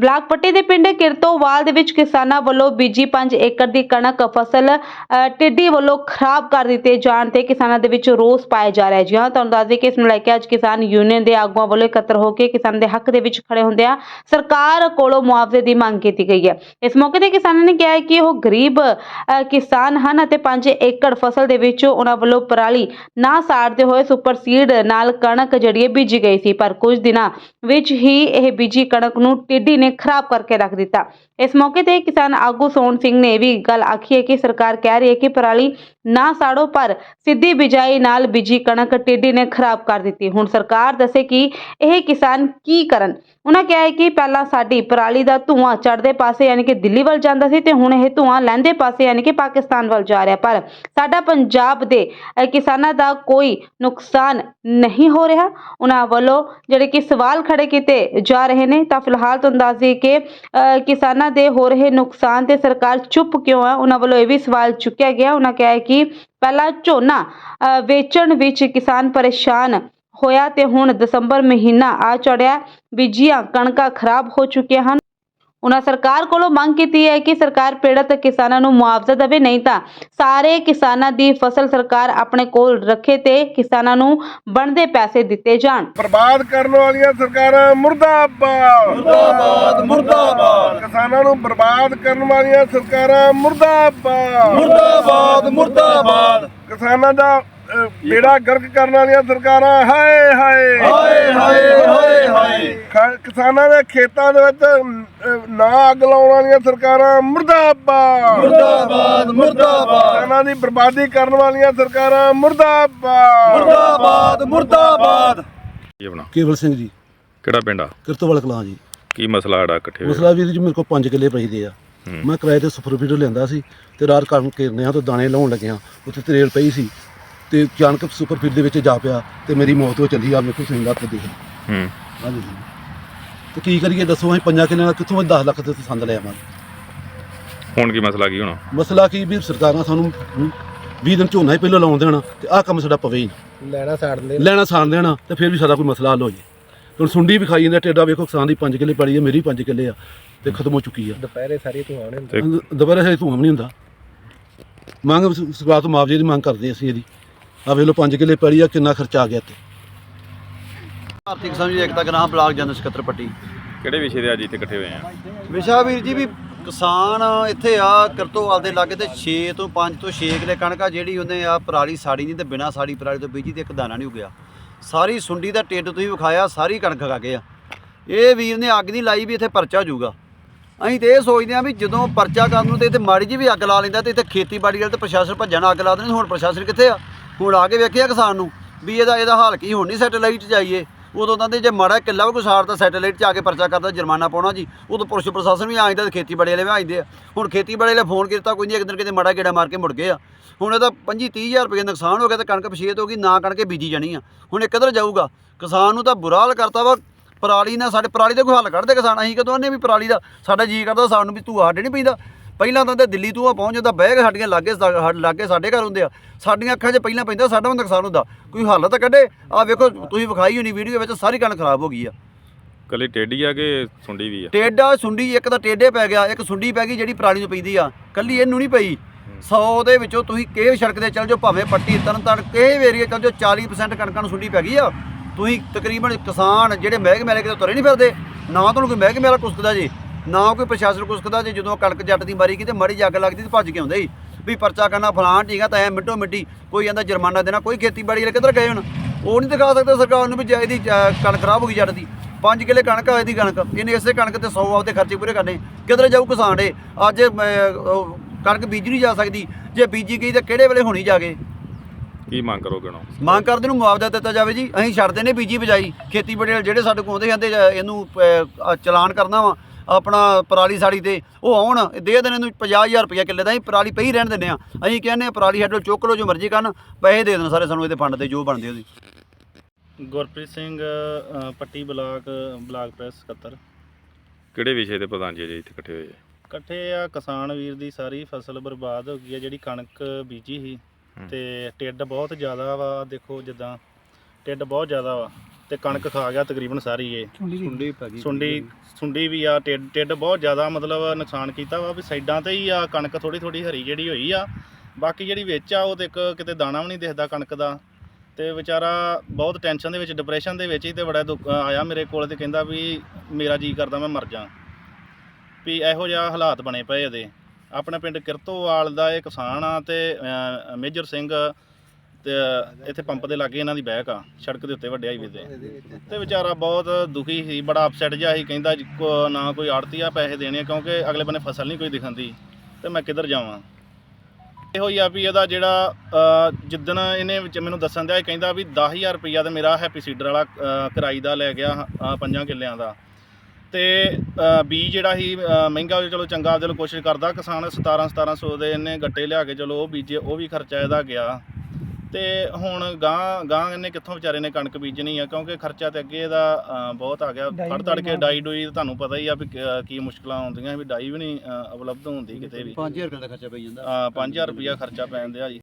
Block ਪੱਟੀ ਦੇ ਪਿੰਡ ਕਿਰਤੋਵਾਲ ਦੇ ਵਿੱਚ ਕਿਸਾਨਾਂ ਵੱਲੋਂ ਬੀਜੀ 5 ਏਕੜ ਦੀ ਕਣਕ ਫਸਲ ਟਿੱਡੀ ਵੱਲੋਂ ਖਰਾਬ ਕਰ ਦਿੱਤੇ ਜਾਣ ਤੇ ਕਿਸਾਨਾਂ ਦੇ ਵਿੱਚ ਰੋਸ ਪਾਇਆ ਜਾ ਰਿਹਾ ਹੈ ਜੀ। ਹਾਂ ਤੁਹਾਨੂੰ ਦੱਸ ਦਈਏ ਕਿ ਇਸ ਨੂੰ ਲੈ ਕੇ ਅੱਜ ਕਿਸਾਨ ਯੂਨੀਅਨ ਦੇ ਆਗੂਆਂ ਵੱਲੋਂ ਇਕੱਤਰ ਹੋ ਕੇ ਕਿਸਾਨ ਦੇ ਹੱਕ ਦੇ ਵਿੱਚ ਖੜੇ ਹੁੰਦੇ ਆ। ਸਰਕਾਰ ਕੋਲੋਂ ਮੁਆਵਜ਼ੇ ਦੀ ਮੰਗ ਕੀਤੀ ਗਈ ਹੈ। ਇਸ ਮੌਕੇ ਤੇ ਕਿਸਾਨਾਂ ਨੇ ਕਿਹਾ ਹੈ ਕਿ ਉਹ ਗਰੀਬ ਅ, ਕਿਸਾਨ ਹਨ ਅਤੇ 5 ਏਕੜ ਫਸਲ ਦੇ ਵਿੱਚ ਉਹਨਾਂ ਵੱਲੋਂ ਪਰਾਲੀ ਨਾ ਸਾੜਦੇ ਹੋਏ ਸੁਪਰ ਸੀਡ ਨਾਲ ਕਣਕ ਜਿਹੜੀ ਹੈ ਬੀਜੀ ਗਈ ਸੀ। ਪਰ ਕੁਝ ਦਿਨਾਂ ਵਿੱਚ ਹੀ ਇਹ ਬੀਜੀ ਕਣਕ ਨੂੰ ਟਿੱਡੀ ਨੇ ਖਰਾਬ ਕਰਕੇ ਰੱਖ ਦਿੱਤਾ। ਇਸ ਮੌਕੇ ਤੇ ਕਿਸਾਨ ਆਗੂ ਸੋਹਣ ਸਿੰਘ ਨੇ ਵੀ ਗੱਲ ਆਖੀ ਹੈ ਕਿ ਸਰਕਾਰ ਕਹਿ ਰਹੀ ਹੈ ਕਿ ਪਰਾਲੀ ਨਾ ਸਾੜੋ ਪਰ ਸਿੱਧੀ ਬਿਜਾਈ ਨਾਲ ਬੀਜੀ ਕਣਕ ਟਿੱਡੀ ਨੇ ਖਰਾਬ ਕਰ ਦਿੱਤੀ। ਹੁਣ ਸਰਕਾਰ ਦੱਸੇ ਕਿ ਇਹ ਕਿਸਾਨ ਕੀ ਕਰਨ? ਉਹਨਾਂ ਕਿਹਾ ਹੈ ਕਿ ਪਹਿਲਾਂ ਸਾਡੀ ਪਰਾਲੀ ਦਾ ਧੂਆਂ ਚੜਦੇ ਪਾਸੇ ਯਾਨੀ ਕਿ ਦਿੱਲੀ ਵੱਲ ਜਾਂਦਾ ਸੀ ਤੇ ਹੁਣ ਇਹ ਧੂਆਂ ਲਹਿੰਦੇ ਪਾਸੇ ਯਾਨੀ ਕਿ ਪਾਕਿਸਤਾਨ ਵੱਲ ਜਾ ਰਿਹਾ। ਪਰ ਸਾਡਾ ਪੰਜਾਬ ਦੇ ਕਿਸਾਨਾਂ ਦਾ ਕੋਈ ਨੁਕਸਾਨ ਨਹੀਂ ਹੋ ਰਿਹਾ। ਉਹਨਾਂ ਵੱਲੋਂ ਜਿਹੜੇ ਕਿ ਸਵਾਲ ਖੜੇ ਕੀਤੇ ਜਾ ਰਹੇ ਨੇ ਤਾਂ ਫਿਲਹਾਲ ਤੁਹਾਨੂੰ ਦੱਸ ਦਈਏ ਕਿ ਅ, ਕਿਸਾਨਾਂ ਦੇ ਹੋ ਰਹੇ ਨੁਕਸਾਨ ਤੇ ਸਰਕਾਰ ਚੁੱਪ ਕਿਉਂ ਹੈ ਉਹਨਾਂ ਵੱਲੋਂ ਇਹ ਵੀ ਸਵਾਲ ਚੁੱਕਿਆ ਗਿਆ। ਉਹਨਾਂ ਕਿਹਾ ਹੈ ਕਿ ਪਹਿਲਾਂ ਝੋਨਾ ਵੇਚਣ ਵਿੱਚ ਕਿਸਾਨ ਪਰੇਸ਼ਾਨ ਹੋਇਆ ਤੇ ਹੁਣ ਦਸੰਬਰ ਮਹੀਨਾ ਆ ਚੜਿਆ। ਬੀਜੀਆਂ ਕਣਕਾਂ ਖਰਾਬ ਹੋ ਚੁੱਕੀਆਂ ਹਨ। ਉਹਨਾਂ ਸਰਕਾਰ ਕੋਲੋਂ ਮੰਗ ਕੀਤੀ ਹੈ ਕਿ ਸਰਕਾਰ ਪੀੜਤ ਕਿਸਾਨਾਂ ਨੂੰ ਮੁਆਵਜ਼ਾ ਦੇਵੇ ਨਹੀਂ ਤਾਂ ਸਾਰੇ ਕਿਸਾਨਾਂ ਦੀ ਫਸਲ ਸਰਕਾਰ ਆਪਣੇ ਕੋਲ ਰੱਖੇ ਤੇ ਕਿਸਾਨਾਂ ਨੂੰ ਬਣਦੇ ਪੈਸੇ ਦਿੱਤੇ ਜਾਣ। ਬਰਬਾਦ ਕਰਨ ਵਾਲੀਆਂ ਸਰਕਾਰਾਂ ਮੁਰਦਾਬਾਦ। ਮੁਰਦਾਬਾਦ ਮੁਰਦਾਬਾਦ। ਕਿਸਾਨਾਂ ਨੂੰ ਬਰਬਾਦ ਕਰਨ ਵਾਲੀਆਂ ਸਰਕਾਰਾਂ ਮੁਰਦਾਬਾਦ। ਮੁਰਦਾਬਾਦ ਮੁਰਦਾਬਾਦ। ਕਿਸਾਨਾਂ ਦਾ ਬੇੜਾ ਗਰਕ ਕਰਨ ਵਾਲੀਆਂ ਸਰਕਾਰਾਂ ਹਾਏ। ਹਾਏ ਹਾਏ ਹਾਏ। ਹਾਏ। ਹਾਏ। ਖ- ਕਿਸਾਨਾਂ ਦੇ ਖੇਤਾਂ ਦੇ ਵਿੱਚ ਅਹ, ਨਾ ਅੱਗ ਲਾਉਣ ਵਾਲੀਆਂ ਸਰਕਾਰਾਂ ਮੁਰਦਾਬਾਦ। ਮੁਰਦਾਬਾਦ ਮੁਰਦਾਬਾਦ। ਕਿਸਾਨਾਂ ਦੀ ਬਰਬਾਦੀ ਕਰਨ ਵਾਲੀਆਂ ਸਰਕਾਰਾਂ ਮੁਰਦਾਬਾਦ। ਮੁਰਦਾਬਾਦ ਮੁਰਦਾਬਾਦ। ਕੀ ਆਪਣਾ? ਕੇਵਲ ਸਿੰਘ ਜੀ। ਕਿਹੜਾ ਪਿੰਡ ਆ? ਕਿਰਤੋਵਾਲ ਕਲਾਂ ਜੀ। ਕੀ ਮਸਲਾ ਆੜਾ ਇਕੱਠੇ ਹੋਏ? ਮਸਲਾ ਵੀਰ ਜੀ ਮੇਰੇ ਕੋਲ 5 ਕਿੱਲੇ ਪਈਦੇ ਆ। ਮੈਂ ਕਿਰਾਏ ਤੇ ਸੁਪਰ ਫੀਡਰ ਲੈਂਦਾ ਸੀ ਤੇ ਰਾਤ ਕੰਮ ਕਰਨੇ ਆ ਤੋਂ ਦਾਣੇ ਲਾਉਣ ਲੱਗਿਆ। ਉੱਥੇ ਤਰੇਲ ਪਈ ਸੀ ਤੇ ਅਚਾਨਕ ਸੁਪਰ ਫੀਡ ਦੇ ਵਿੱਚ ਜਾ ਪਿਆ ਤੇ ਮੇਰੀ ਮੌਤ ਹੋ ਚੱਲੀ ਆ। ਮੇਰੇ ਕੋਲ ਸਿੰਘ ਹੱਥ ਦੇਖ ਹੂੰ। ਹਾਂਜੀ। ਤੇ ਕੀ ਕਰੀਏ ਦੱਸੋ ਅਸੀਂ ਪੰਜਾਂ ਕਿੱਲਿਆਂ ਦਾ ਕਿੱਥੋਂ 10 ਲੱਖ ਦੇ ਸੰਦ ਲੈ ਆਵਾਂਗੇ। ਹੁਣ ਕੀ ਮਸਲਾ ਕੀ ਹੋਣਾ? ਮਸਲਾ ਕੀ ਵੀ ਸਰਕਾਰਾਂ ਸਾਨੂੰ 20 ਦਿਨ ਝੋਨਾ ਹੀ ਪਹਿਲਾਂ ਲਾਉਣ ਦੇਣਾ ਤੇ ਆਹ ਕੰਮ ਸਾਡਾ ਪਵੇ ਹੀ। ਨਹੀਂ। ਲੈਣਾ ਸਾੜਨ ਦੇ ਲੈਣਾ ਸਾਣ ਦੇਣਾ ਤੇ ਫਿਰ ਵੀ ਸਾਡਾ ਕੋਈ ਮਸਲਾ ਹੱਲ ਹੋ ਜੇ। ਹੁਣ ਸੁੰਡੀ ਵੀ ਖਾਈ ਜਾਂਦੇ ਟੇਡਾ ਵੇਖੋ ਕਿਸਾਨ ਦੀ 5 ਕਿੱਲੇ ਪੜੀ ਹੈ ਮੇਰੀ 5 ਕਿੱਲੇ ਆ ਤੇ ਖਤਮ ਹੋ ਚੁੱਕੀ ਆ। ਦੁਪਹਿਰੇ ਸਾਰੀ ਤੂੰ ਆਉਣੇ ਹੁੰਦੇ। ਤੇ ਦੁਬਾਰਾ ਹੈ ਧੂਮ ਨਹੀਂ ਹੁੰਦਾ। ਮੰਗ ਸ- ਸਰਕਾਰ ਤੋਂ ਮੁਆਵਜ਼ੇ ਦੀ ਮੰਗ ਕਰਦੇ ਅਸੀਂ ਇਹਦੀ। ਆ ਵੇਖ ਲਓ 5 ਕਿੱਲੇ ਪੜੀ ਆ ਕਿੰਨਾ ਖਰਚਾ ਆ ਗਿਆ ਤੇ ਭਾਰਤੀ ਕਿਸਾਨ ਜੀ ਏਕਤਾ ਗ੍ਰਾਮ ਬਲਾਕ ਜਨਰਲ ਸਕੱਤਰ ਪੱਟੀ। ਕਿਹੜੇ ਵਿਸ਼ੇ ਦੇ ਅੱਜ ਇੱਥੇ ਇਕੱਠੇ ਹੋਏ ਆ? ਵਿਸ਼ਾ ਵੀਰ ਜੀ ਵੀ ਕਿਸਾਨ ਇੱਥੇ ਆ ਕਰਤੋਵਾਲ ਦੇ ਲਾਗੇ ਤੇ 6 ਤੋਂ 5 ਤੋਂ 6 ਕਿਲੇ ਕਣਕ ਆ ਜਿਹੜੀ ਉਹਨੇ ਆ ਪਰਾਲੀ ਸਾੜੀ ਨਹੀਂ ਤੇ ਬਿਨਾ ਸਾੜੀ ਪਰਾਲੀ ਤੋਂ ਬੀਜੀ ਤੇ ਇੱਕ ਦਾਣਾ ਨਹੀਂ ਉਗਿਆ। ਸਾਰੀ ਸੁੰਡੀ ਦਾ ਟਿੱਡ ਤੁਸੀਂ ਵਿਖਾਇਆ ਸਾਰੀ ਕਣਕ ਖਾ ਗਏ ਆ। ਇਹ ਵੀਰ ਨੇ ਅੱਗ ਨਹੀਂ ਲਾਈ ਵੀ ਇੱਥੇ ਪਰਚਾ ਜੂਗਾ ਅਸੀਂ ਤੇ ਇਹ ਸੋਚਦੇ ਆ ਵੀ ਜਦੋਂ ਪਰਚਾ ਕਰਨ ਨੂੰ ਤੇ ਇੱਥੇ ਮਾੜੀ ਜੀ ਵੀ ਅੱਗ ਲਾ ਲੈਂਦਾ ਤੇ ਇੱਥੇ ਖੇਤੀਬਾੜੀ ਵਾਲੇ ਤੇ ਪ੍ਰਸ਼ਾਸਨ ਭੱਜਣ ਅੱਗ ਲਾ ਦਿੰਦੇ ਹੁਣ ਪ੍ਰਸ਼ਾਸਨ ਕਿੱਥੇ ਆ? ਹੁਣ ਆ ਕੇ ਵੇਖਿਆ ਕਿਸਾਨ ਨੂੰ ਵੀ ਇਹਦਾ ਇਹਦਾ ਹਾਲ ਕੀ ਹੁਣ ਨਹੀਂ ਸੈਟੇਲਾਈਟ 'ਚ ਜਾਈਏ। ਉਦੋਂ ਤਾਂ ਜੇ ਮਾੜਾ ਕਿੱਲਾ ਵੀ ਕੋਈ ਸਾੜਦਾ ਸੈਟੇਲਾਈਟ 'ਚ ਆ ਕੇ ਪਰਚਾ ਕਰਦਾ ਜੁਰਮਾਨਾ ਪਾਉਣਾ ਜੀ। ਉਦੋਂ ਪੁਲਿਸ ਪ੍ਰਸ਼ਾਸਨ ਵੀ ਆ ਜਾਂਦਾ ਤੇ ਖੇਤੀਬਾੜੀ ਵਾਲੇ ਵੀ ਆ ਜਾਂਦੇ ਆ। ਹੁਣ ਖੇਤੀਬਾੜੀ ਵਾਲੇ ਫੋਨ ਕੀਤਾ ਕੋਈ ਨਹੀਂ, ਇੱਕ ਦਿਨ ਕਿਤੇ ਮਾੜਾ ਗੇੜਾ ਮਾਰ ਕੇ ਮੁੜ ਗਏ ਆ। ਹੁਣ ਇਹਦਾ 25 30000 ਰੁਪਏ ਨੁਕਸਾਨ ਹੋ ਗਿਆ ਤੇ ਕਣਕ ਪਛੇਤ ਹੋ ਗਈ, ਨਾ ਕਣਕੇ ਬੀਜੀ ਜਾਣੀ ਆ। ਹੁਣ ਇਹ ਕਿੱਧਰ ਜਾਊਗਾ, ਕਿਸਾਨ ਨੂੰ ਤਾਂ ਬੁਰਾ ਹਾਲ ਕਰਤਾ ਵਾ। ਪਰਾਲੀ ਨਾਲ ਸਾਡੇ ਪਰਾਲੀ ਦਾ ਕੋਈ ਹੱਲ ਕੱਢਦੇ ਕਿਸਾਨ, ਅਸੀਂ ਕਦੋਂ ਆਨੇ ਵੀ ਪਰਾਲੀ ਦਾ ਸਾਡਾ ਜੀ ਕਰਦਾ, ਸਾਨੂੰ ਵੀ ਧੂਆ ਸਾਡੇ ਨਹੀਂ ਪੈਂਦਾ। ਪਹਿਲਾਂ ਤਾਂ ਤੇ ਦਿੱਲੀ ਧੂਆ ਪਹੁੰਚ ਜਾਂਦਾ ਬਹਿ ਕੇ ਸਾਡੀਆਂ ਲਾਗੇ ਲਾਗੇ ਸਾਡੇ ਘਰ ਹੁੰਦੇ ਆ। ਸਾਡੀਆਂ ਅੱਖਾਂ 'ਚ ਪਹਿਲਾਂ ਪੈਂਦਾ ਸਾਡਾ ਵੀ ਨੁਕਸਾਨ ਹੁੰਦਾ। ਕੋਈ ਹੱਲ ਤਾਂ ਕੱਢੇ। ਆ ਵੇਖੋ ਤੁਸੀਂ ਵਿਖਾਈ ਹੋਣੀ ਵੀਡੀਓ ਵਿੱਚ ਸਾਰੀ ਕਣਕ ਖਰਾਬ ਹੋ ਗਈ ਆ। ਕੱਲੀ ਟੇਡੀ ਆ ਕਿ ਸੁੰਡੀ ਵੀ ਆ? ਟੇਡਾ ਸੁੰਡੀ ਇੱਕ ਤਾਂ ਟੇਡੇ ਪੈ ਗਿਆ ਇੱਕ ਸੁੰਡੀ ਪੈ ਗਈ ਜਿਹੜੀ ਪਰਾਲੀ ਨੂੰ ਪੈਂਦੀ ਆ। ਕੱਲੀ ਇਹਨੂੰ ਨਹੀਂ ਪਈ। 100 ਦੇ ਵਿੱਚੋਂ ਤੁਸੀਂ ਕਿਹੇ ਸੜਕ ਤੇ ਚੱਲ ਜਾਓ ਭਾਵੇਂ ਪੱਟੀ ਤਰਨ ਤਰਨ ਕਿਹੇ ਏਰੀਆ ਚੱਲ ਜਾਓ 40% ਕਣਕਾਂ ਨੂੰ ਸੁੰਡੀ ਪੈ ਗਈ ਆ। ਤੁਸੀਂ ਤਕਰੀਬਨ ਕਿਸਾਨ ਜਿਹੜੇ ਮਹਿਕਮੇ ਵਾਲੇ ਕਿਤੇ ਤੁਰੇ ਨਹੀਂ ਫਿਰਦੇ ਨਾ ਤੁਹਾਨੂੰ ਕੋਈ ਮਹਿਕਮੇ ਵਾਲਾ ਕੁਸਕਦਾ ਜੀ। ਨਾ ਕੋਈ ਪ੍ਰਸ਼ਾਸਨ ਕੁਸਕਦਾ ਜੀ ਜਦੋਂ ਕਣਕ ਜੱਟ ਦੀ ਮਾਰੀ ਕਿਤੇ ਮੜੀ ਜੱਗ ਲੱਗਦੀ ਤੇ ਭੱਜ ਕੇ ਆਉਂਦੇ ਸੀ ਵੀ ਪਰਚਾ ਕਰਨਾ ਫਲਾਣ ਠੀਕ ਆ ਤਾਂ ਐ ਮਿੱਟੋ ਮਿੱਟੀ ਕੋਈ ਕਹਿੰਦਾ ਜੁਰਮਾਨਾ ਦੇਣਾ ਕੋਈ ਖੇਤੀਬਾੜੀ ਵਾਲੇ ਕਿੱਧਰ ਗਏ ਹੁਣ? ਉਹ ਨਹੀਂ ਦਿਖਾ ਸਕਦਾ ਸਰਕਾਰ ਨੂੰ ਵੀ ਜੇ ਇਹਦੀ ਕਣਕ ਖਰਾਬ ਹੋ ਗਈ ਜੱਟ ਦੀ। 5 ਕਿੱਲੇ ਕਣਕ ਆ ਇਹਦੀ ਕਣਕ ਇਹਨੇ ਇਸੇ ਕਣਕ ਤੇ 100 ਆਪਦੇ ਖਰਚੇ ਪੂਰੇ ਕਰਨੇ। ਕਿੱਧਰ ਜਾਊ ਕਿਸਾਨ ਇਹ? ਅੱਜ ਕਣਕ ਬੀਜ ਨਹੀਂ ਜਾ ਸਕਦੀ। ਜੇ ਬੀਜੀ ਗਈ ਤਾਂ ਕਿਹੜੇ ਵੇਲੇ ਹੋਣੀ ਜਾ ਕੇ ਮੰਗ ਕਰੋਗੇ ਹੁਣ ਮੰਗ ਕਰਦੇ ਨੂੰ ਮੁਆਵਜ਼ਾ ਦਿੱਤਾ ਜਾਵੇ ਜੀ। ਅਸੀਂ ਛੱਡਦੇ ਨੇ ਬੀਜੀ ਬਜਾਈ। ਖੇਤੀਬਾੜੀ ਵਾਲੇ ਜਿਹੜੇ ਸਾਡੇ ਕੋਲ ਆਉਂਦੇ ਜਾਂਦੇ ਇਹਨੂੰ ਚਲਾਨ ਕਰਨਾ ਵਾ। ਆਪਣਾ ਪਰਾਲੀ ਸਾੜੀ ਤੇ ਉਹ ਆਉਣ ਦੇ ਦੇਣ ਇਹਨੂੰ 50000 ਰੁਪਇਆ ਕਿੱਲੇ ਦਾ ਅਸੀਂ ਪਰਾਲੀ ਪਈ ਰਹਿਣ ਦਿੰਦੇ ਆ ਅਸੀਂ ਕਹਿੰਦੇ ਹਾਂ ਪਰਾਲੀ ਸਾਡੇ ਕੋਲ ਚੁੱਕ ਲਓ ਜੋ ਮਰਜ਼ੀ ਕਰਨ ਪੈਸੇ ਦੇ ਦੇਣ ਸਾਰੇ ਸਾਨੂੰ ਇਹਦੇ ਫੰਡ ਤੇ ਜੋ ਬਣਦੇ ਉਹਦੀ। Gurpreet Singh Patti block block press ਸਕੱਤਰ। ਕਿਹੜੇ ਵਿਸ਼ੇ ਦੇ ਪ੍ਰਧਾਨ ਜੀ ਅੱਜ ਇੱਥੇ ਇਕੱਠੇ ਹੋਏ ਆ? ਇਕੱਠੇ ਆ ਕਿਸਾਨ ਵੀਰ ਦੀ ਸਾਰੀ ਫਸਲ ਬਰਬਾਦ ਹੋ ਗਈ ਹੈ ਜਿਹੜੀ ਕਣਕ ਬੀਜੀ ਸੀ। ਹੂੰ। ਤੇ ਟਿੱਡ ਬਹੁਤ ਜ਼ਿਆਦਾ ਵਾ ਦੇਖੋ ਜਿੱਦਾਂ ਟਿੱਡ ਬਹੁਤ ਜ਼ਿਆਦਾ ਵਾ। ਤੇ ਕਣਕ ਖਾ ਗਿਆ ਤਕਰੀਬਨ ਸਾਰੀ ਇਹ। ਸੁੰਡੀ ਪੈ ਗਈ ਸੁੰਡੀ ਸੁੰਡੀ ਵੀ ਆ ਟਿੱਡ ਟਿੱਡ ਬਹੁਤ ਜ਼ਿਆਦਾ ਮਤਲਬ ਨੁਕਸਾਨ ਕੀਤਾ ਵਾ ਵੀ ਸਾਈਡਾਂ ਤੇ ਹੀ ਆ ਕਣਕ ਥੋੜੀ ਥੋੜੀ ਹਰੀ ਜਿਹੜੀ ਹੋਈ ਆ। ਬਾਕੀ ਜਿਹੜੀ ਵਿੱਚ ਆ ਉਹ ਤੇ ਇੱਕ ਕਿਤੇ ਦਾਣਾ ਵੀ ਨਹੀਂ ਦਿਖਦਾ ਕਣਕ ਦਾ। ਤੇ ਵਿਚਾਰਾ ਬਹੁਤ ਟੈਨਸ਼ਨ ਦੇ ਵਿੱਚ ਡਿਪਰੈਸ਼ਨ ਦੇ ਵਿੱਚ ਹੀ ਤੇ ਬੜਾ ਦੁੱਖ ਆਇਆ ਮੇਰੇ ਕੋਲ ਤੇ ਕਹਿੰਦਾ ਵੀ ਮੇਰਾ ਜੀ ਕਰਦਾ ਮੈਂ ਮਰ ਜਾ। ਵੀ ਇਹੋ ਜਿਹਾ ਹਾਲਾਤ ਬਣੇ ਪਏ ਇਹਦੇ। ਆਪਣੇ ਪਿੰਡ ਕਿਰਤੋਵਾਲ ਦਾ ਇਹ ਕਿਸਾਨ ਆ ਤੇ ਮੇਜਰ ਸਿੰਘ ਤੇ ਇੱਥੇ ਪੰਪ ਦੇ ਲਾਗੇ ਇਹਨਾਂ ਦੀ ਬੈਕ ਆ ਸੜਕ ਦੇ ਉੱਤੇ ਵੱਡੇ ਹਾਈਵੇ ਤੇ। ਤੇ ਵਿਚਾਰਾ ਬਹੁਤ ਦੁਖੀ ਸੀ ਬੜਾ ਅਪਸੈਟ ਜਿਹਾ ਸੀ ਕਹਿੰਦਾ ਜੀ ਕੋ- ਨਾ ਕੋਈ ਆੜਤੀ ਆ ਪੈਸੇ ਦੇਣੇ ਕਿਉਂਕਿ ਅਗਲੇ ਬੰਨੇ ਫਸਲ ਨਹੀਂ ਕੋਈ ਦਿਖਾਂਦੀ। ਤੇ ਮੈਂ ਕਿੱਧਰ ਜਾਵਾਂ? ਇਹੋ ਹੀ ਆ ਵੀ ਇਹਦਾ ਜਿਹੜਾ ਅ, ਜਿੱਦਣ ਇਹਨੇ ਵਿੱਚ ਮੈਨੂੰ ਦੱਸਣ ਦਿਆ ਇਹ ਕਹਿੰਦਾ ਵੀ 10000 ਰੁਪਈਆ ਤੇ ਮੇਰਾ ਹੈਪੀ ਸੀਡਰ ਵਾਲਾ ਅ, ਕਿਰਾਈ ਦਾ ਲੈ ਗਿਆ ਅ, ਪੰਜਾਂ ਕਿੱਲਿਆਂ ਦਾ। ਤੇ ਅ, ਬੀਜ ਜਿਹੜਾ ਸੀ ਅ, ਮਹਿੰਗਾ ਹੋਇਆ, ਚਲੋ ਚੰਗਾ ਆਪਦੇ ਲਈ ਕੋਸ਼ਿਸ਼ ਕਰਦਾ ਕਿਸਾਨ 17 1700 ਦੇ ਇਹਨੇ ਗੱਟੇ ਲਿਆ ਕੇ ਚਲੋ ਉਹ ਬੀਜੇ ਉਹ ਵੀ ਖਰਚਾ ਇਹਦਾ ਗਿਆ। ਤੇ ਹੁਣ ਗਾਂ ਗਾਂ ਇਹਨੇ ਕਿੱਥੋਂ ਵਿਚਾਰੇ ਨੇ ਕਣਕ ਬੀਜਣੀ ਆ? ਕਿਉਂਕਿ ਖਰਚਾ ਤੇ ਅੱਗੇ ਇਹਦਾ ਅ, ਬਹੁਤ ਆ ਗਿਆ। ਫੜ ਤੜ ਕੇ ਡਾਈ ਡੂਈ ਤੁਹਾਨੂੰ ਪਤਾ ਹੀ ਆ ਵੀ ਕ- ਕੀ ਮੁਸ਼ਕਲਾਂ ਆਉਂਦੀਆਂ ਵੀ ਡਾਈ ਵੀ ਨਹੀਂ ਅ, ਉਪਲਬਧ ਹੁੰਦੀ ਕਿਤੇ ਵੀ। 5000 ਰੁਪਏ ਦਾ ਖਰਚਾ ਪਈ ਜਾਂਦਾ। ਅ, 5000 ਰੁਪਇਆ ਖਰਚਾ ਪੈਣ ਦਿਆ ਜੀ।